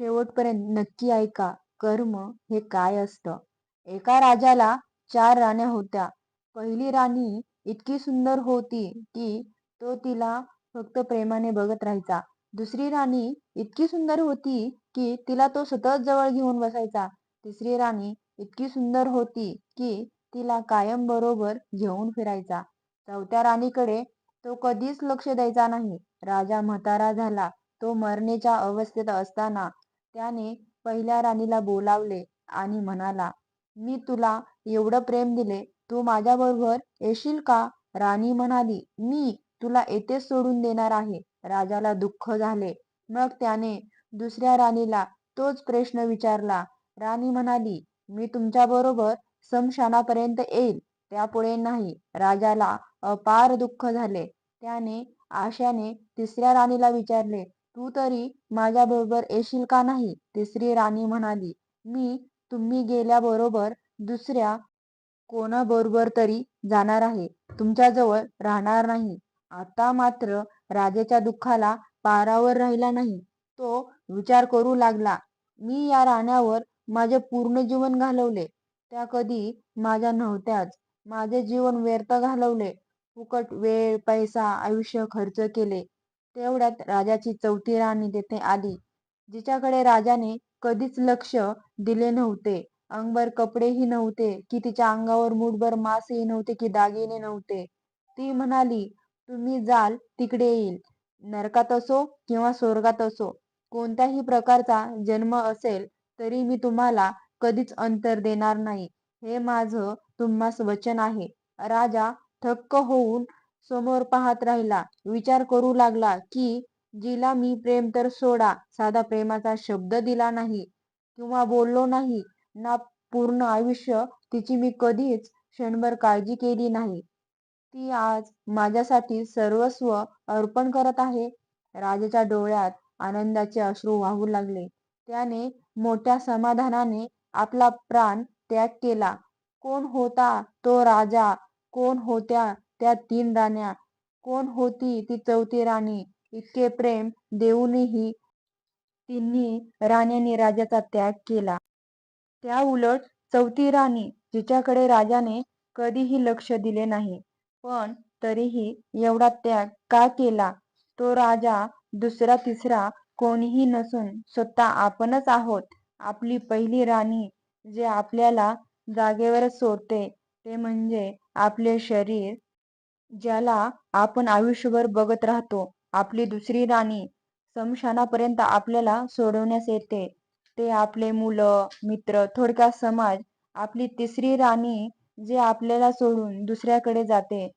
शेवटपर्यंत नक्की ऐका कर्म हे काय असतं? एका राजाला चार राण्या होत्या. पहिली राणी इतकी सुंदर होती की तो तिला फक्त प्रेमाने बघत राहायचा. दुसरी राणी इतकी सुंदर होती की तिला तो सतत जवळ घेऊन बसायचा. तिसरी राणी इतकी सुंदर होती की तिला कायम बरोबर घेऊन फिरायचा. चौथ्या राणीकडे तो कधीच लक्ष द्यायचा नाही. राजा म्हातारा झाला. तो मरणेच्या अवस्थेत असताना त्याने पहिल्या राणीला बोलावले आणि म्हणाला मी तुला एवढं प्रेम दिले तू माझ्याबरोबर येशील का? राणी म्हणाली मी तुला येथेच सोडून देणार आहे. राजाला दुःख झाले. मग त्याने दुसऱ्या राणीला तोच प्रश्न विचारला. राणी म्हणाली मी तुमच्याबरोबर समशानापर्यंत येईल त्यापुढे नाही. राजाला अपार दुःख झाले. त्याने आशाने तिसऱ्या राणीला विचारले तू तरी माझ्याबरोबर येशील का नाही? तिसरी राणी म्हणाली मी तुम्ही गेल्याबरोबर दुसऱ्या कोणाबरोबर तरी जाणार आहे. तुमच्याजवळ राहणार नाही. आता मात्र राजाच्या दुःखाला पारावर राहिला नाही. तो विचार करू लागला. मी या राण्यावर माझे पूर्ण जीवन घालवले. त्या कधी माझ्या नव्हत्याच. माझे जीवन व्यर्थ घालवले. फुकट वेळ पैसा आयुष्य खर्च केले. तेवढ्यात राजाची चौथी राणी तेथे आली. जिच्याकडे राजाने कधीच लक्ष दिले नव्हते. अंगभर कपडेही नव्हते की तिच्या अंगावर मुठभर मासही नव्हते की दागिने नव्हते. ती म्हणाली तुम्ही जाल तिकडे येईल. नरकात असो किंवा स्वर्गात असो कोणत्याही प्रकारचा जन्म असेल तरी मी तुम्हाला कधीच अंतर देणार नाही. हे माझं तुम्हास वचन आहे. राजा थक्क होऊन समोर पाहत राहिला. विचार करू लागला की जिला मी प्रेम तर सोडा साधा प्रेमाचा शब्द दिला नाही किंवा बोललो नाही ना पूर्ण आयुष्य तिची मी कधीच क्षणभर काळजी केली नाही. ती आज माझ्यासाठी सर्वस्व अर्पण करत आहे. राजाच्या डोळ्यात आनंदाचे अश्रू वाहू लागले. त्याने मोठ्या समाधानाने आपला प्राण त्याग केला. कोण होता तो राजा? कोण होत्या त्या तीन राण्या कोण होती ती चौथी राणी? इतके प्रेम देऊनही तिन्ही राण्यांनी राजाचा त्याग केला. त्या उलट चौथी राणी जिच्याकडे राजाने कधीही लक्ष दिले नाही पण तरीही एवढा त्याग का केला? तो राजा दुसरा तिसरा कोणीही नसून स्वतः आपणच आहोत. आपली पहिली राणी जे आपल्याला जागेवरच सोडते ते म्हणजे आपले शरीर ज्याला आपण आयुष्यभर बघत राहतो. आपली दुसरी राणी समशानापर्यंत आपल्याला सोडवण्यास येते. ते आपले मुलं मित्र थोडक्यात समाज आपली तिसरी राणी जे आपल्याला सोडून दुसऱ्याकडे जाते.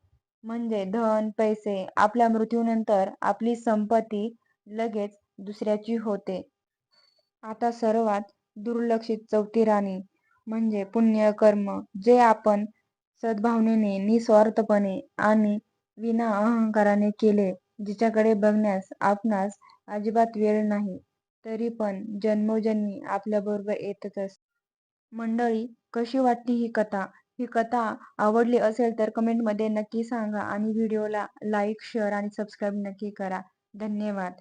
म्हणजे धन पैसे आपल्या मृत्यूनंतर आपली संपत्ती लगेच दुसऱ्याची होते. आता सर्वात दुर्लक्षित चौथी राणी म्हणजे पुण्यकर्म जे आपण सद्भावनेने निस्वार्थपणे आणि विना अहंकाराने केले जिच्याकडे बघण्यास आपणास अजिबात वेळ नाही तरी पण जन्मोजन्मी आपल्याबरोबर येतच असते. मंडळी कशी वाटली ही कथा? ही कथा आवडली असेल तर कमेंटमध्ये नक्की सांगा आणि व्हिडिओला लाईक शेअर आणि सबस्क्राईब नक्की करा. धन्यवाद.